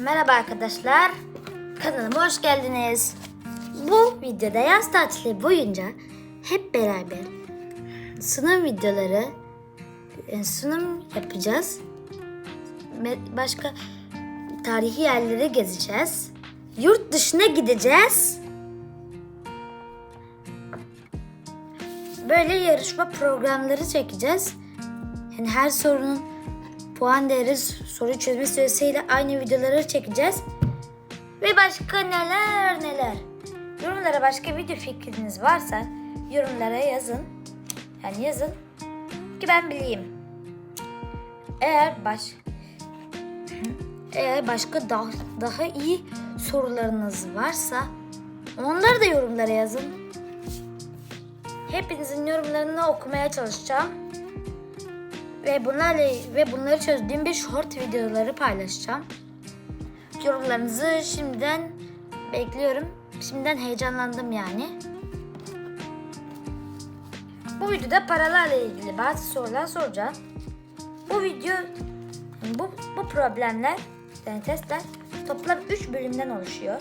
Merhaba arkadaşlar. Kanalıma hoş geldiniz. Bu videoda yaz tatili boyunca hep beraber sunum videoları, e, sunum yapacağız. Başka tarihi yerleri gezeceğiz. Yurt dışına gideceğiz. Böyle yarışma programları çekeceğiz. Yani her sorunun puan değeri, soru çözme süresiyle aynı videoları çekeceğiz. Ve başka neler neler. Yorumlara başka video fikriniz varsa yorumlara yazın. Yani yazın ki ben bileyim. Eğer baş eğer başka daha, daha iyi sorularınız varsa onları da yorumlara yazın. Hepinizin yorumlarını okumaya çalışacağım. Ve bunlarla ve bunları çözdüğüm bir short videoları paylaşacağım. Yorumlarınızı şimdiden bekliyorum. Şimdiden heyecanlandım yani. Bu videoda paralarla ilgili bazı sorular soracağım. Bu video bu, bu problemler yani testler toplam 3 bölümden oluşuyor.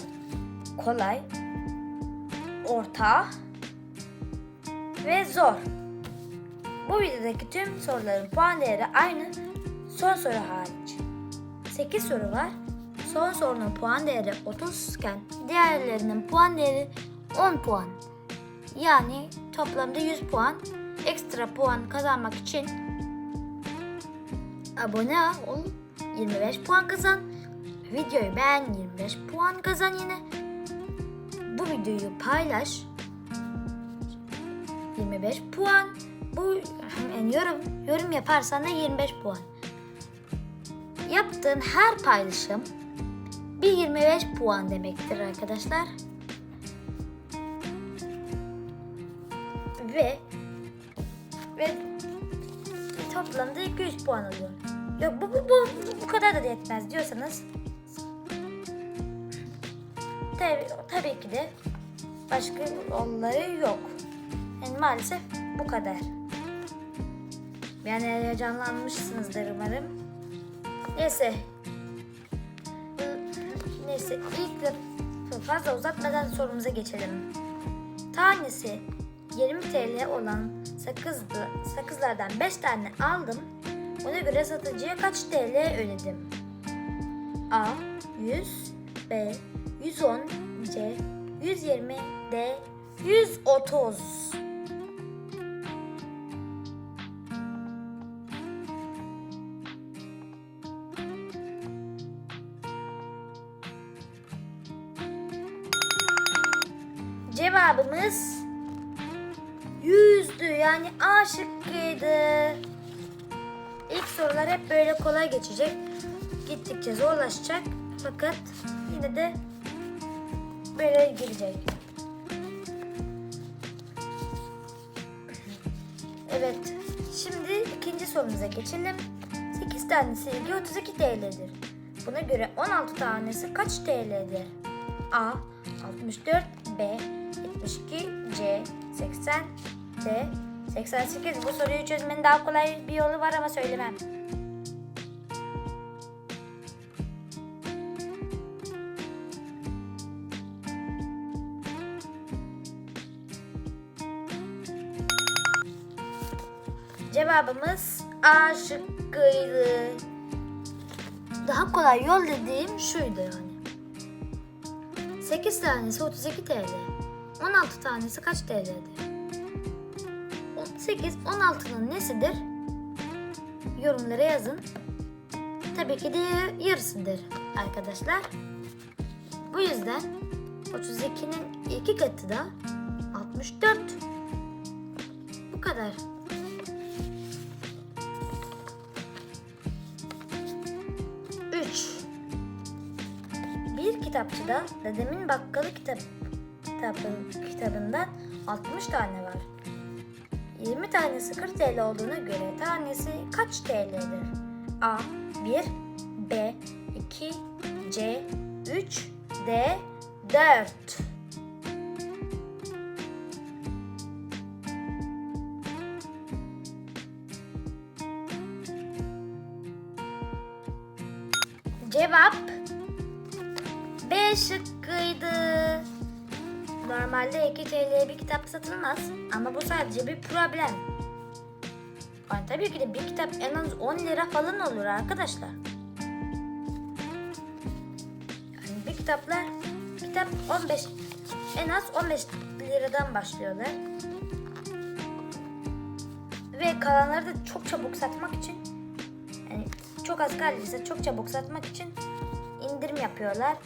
Kolay, orta ve zor. Bu videodaki tüm soruların puan değeri aynı son soru hariç. 8 soru var. Son sorunun puan değeri 30 iken diğerlerinin puan değeri 10 puan. Yani toplamda 100 puan. Ekstra puan kazanmak için abone ol, 25 puan kazan. Videoyu beğen, 25 puan kazan yine. Bu videoyu paylaş. 25 puan. Bu yani yorum yorum yaparsan da 25 puan. Yaptığın her paylaşım bir 25 puan demektir arkadaşlar. Ve ve toplamda 200 puan alıyor. Yok bu bu bu, bu kadar da yetmez diyorsanız tabii, tabii ki de başka yolları yok. Yani maalesef bu kadar. Yani heyecanlanmışsınızdır umarım. Neyse. Neyse ilk de fazla uzatmadan sorumuza geçelim. Tanesi 20 TL olan sakızlı, sakızlardan 5 tane aldım. Buna göre satıcıya kaç TL ödedim? A 100 B 110 C 120 D 130 Cevabımız yüzdü yani A şıkkıydı. İlk sorular hep böyle kolay geçecek. Gittikçe zorlaşacak. Fakat yine de böyle gidecek. Evet. Şimdi ikinci sorumuza geçelim. 8 tane silgi 32 TL'dir. Buna göre 16 tanesi kaç TL'dir? A. 64 B. 72 C. 80 D. 88 Bu soruyu çözmenin daha kolay bir yolu var ama söylemem. Cevabımız A şıkkıydı. Daha kolay yol dediğim şuydu yani. 8 tanesi 32 TL. 16 tanesi kaç TL'dir? 8 16'nın nesidir? Yorumlara yazın. Tabii ki de yarısıdır arkadaşlar. Bu yüzden 32'nin iki katı da 64. Bu kadar. Üç. Bir kitapçıda dedemin bakkalı kitap, kitabın, kitabından 60 tane var. 20 tanesi 40 TL olduğuna göre tanesi kaç TL'dir? A 1 B 2 C 3 D 4 Cevap C şıkkıydı. Normalde 2 TL'ye bir kitap satılmaz ama bu sadece bir problem. Yani tabii ki de bir kitap en az 10 lira falan olur arkadaşlar. Yani bir kitaplar kitap 15 en az 15 liradan başlıyorlar. Ve kalanları da çok çabuk satmak için yani çok az kaldıysa çok çabuk satmak için indirim yapıyorlar.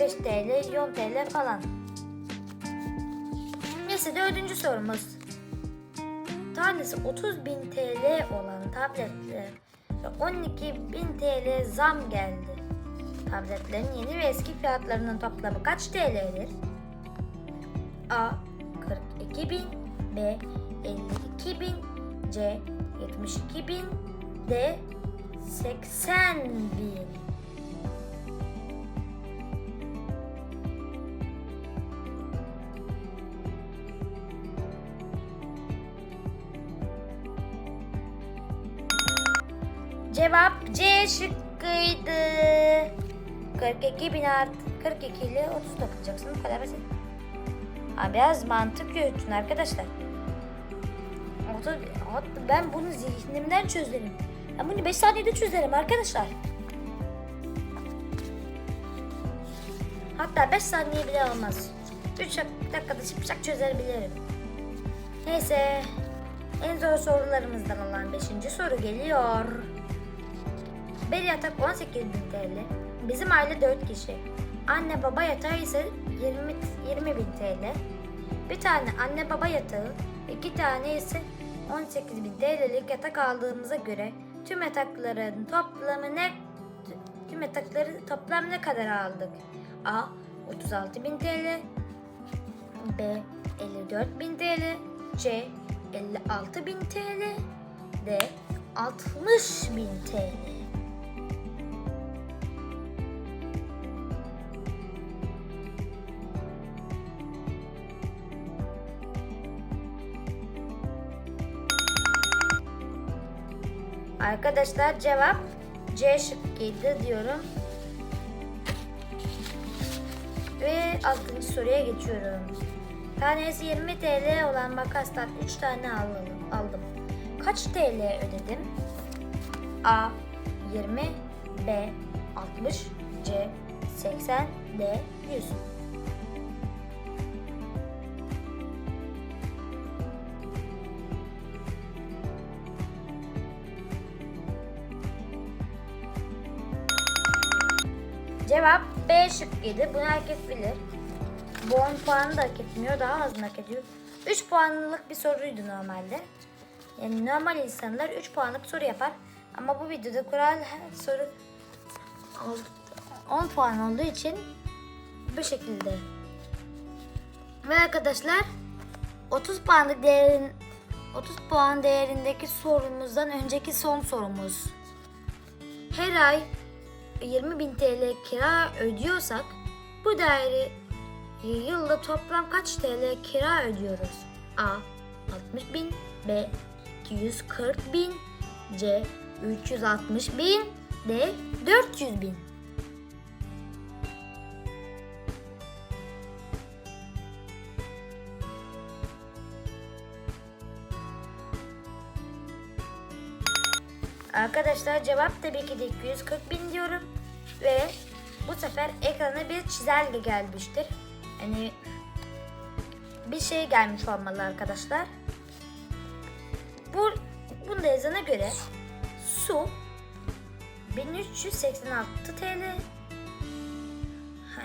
5 TL, 10 TL falan. Neyse dördüncü sorumuz. Tanesi 30 bin TL olan tabletler ve 12 bin TL zam geldi. Tabletlerin yeni ve eski fiyatlarının toplamı kaç TL'dir? A. 42 bin B. 52 bin C. 72 bin D. 80 bin Cevap C şıkkıydı. 42 bin artı 42 ile 30 toplayacaksın. Bu kadar basit. Ha, biraz mantık yürütün arkadaşlar. Orta- Hatta ben bunu zihnimden çözerim. Ben bunu 5 saniyede çözerim arkadaşlar. Hatta 5 saniye bile olmaz. 3 dakikada şıpşak çözebilirim. Neyse. En zor sorularımızdan olan 5. soru geliyor. Bir yatak 18 bin TL. Bizim aile 4 kişi. Anne baba yatağı ise 20, 20 bin TL. Bir tane anne baba yatağı, iki tane ise 18 bin TL'lik yatak aldığımıza göre tüm yatakların toplamı ne tüm yatakları toplam ne kadar aldık? A 36 bin TL B 54 bin TL C 56 bin TL D 60 bin TL Arkadaşlar cevap C şıkkıydı diyorum. Ve 6. soruya geçiyorum. Tanesi 20 TL olan makastan 3 tane aldım. aldım. Kaç TL ödedim? A 20 B 60 C 80 D 100 Cevap B şıkkıydı. Bunu herkes bilir. Bu 10 puanı da hak etmiyor. Daha az hak ediyor. 3 puanlık bir soruydu normalde. Yani normal insanlar 3 puanlık soru yapar. Ama bu videoda kural her soru 10 puan olduğu için bu şekilde. Ve arkadaşlar 30 puanlık değerin 30 puan değerindeki sorumuzdan önceki son sorumuz. Her ay 20.000 TL kira ödüyorsak bu daire yılda toplam kaç TL kira ödüyoruz? A. 60 bin B. 240 bin C. 360 bin D. 400 bin Arkadaşlar cevap tabii ki de 240 bin diyorum. Ve bu sefer ekrana bir çizelge gelmiştir. Yani bir şey gelmiş olmalı arkadaşlar. Bu bunda yazana göre su 1386 TL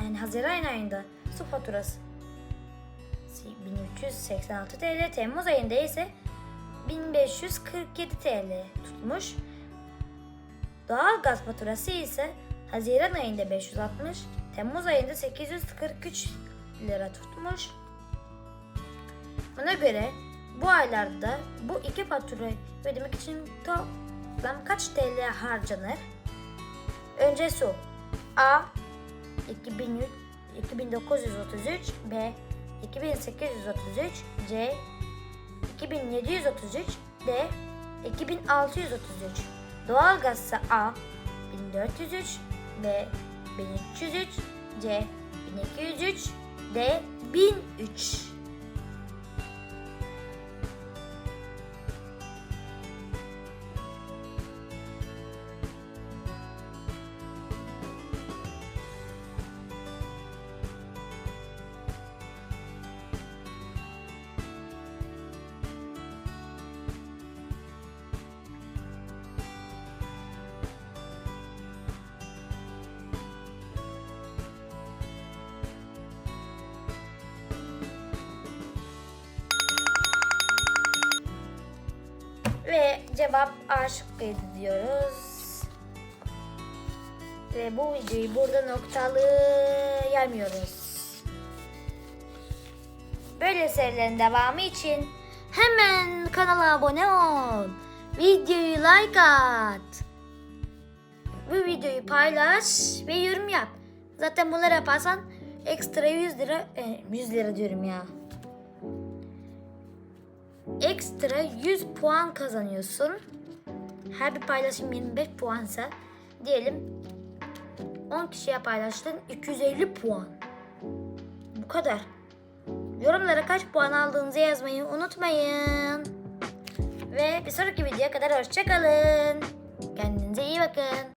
yani Haziran ayında su faturası 1386 TL Temmuz ayında ise 1547 TL tutmuş. Doğal gaz faturası ise Haziran ayında 560, Temmuz ayında 843 lira tutmuş. Buna göre bu aylarda bu iki faturayı ödemek için toplam kaç TL harcanır? Önce su. A 2003, 2933 B 2833 C 2733 D 2633 Doğalgaz ise A 1403 B 1303 C 1203 D 1003 cevap A şıkkıydı diyoruz. Ve bu videoyu burada noktalayamıyoruz. Böyle serilerin devamı için hemen kanala abone ol. Videoyu like at. Bu videoyu paylaş ve yorum yap. Zaten bunları yaparsan ekstra 100 lira, e, 100 lira diyorum ya ekstra 100 puan kazanıyorsun. Her bir paylaşım 25 puansa diyelim 10 kişiye paylaştın 250 puan. Bu kadar. Yorumlara kaç puan aldığınızı yazmayı unutmayın. Ve bir sonraki videoya kadar hoşçakalın. Kendinize iyi bakın.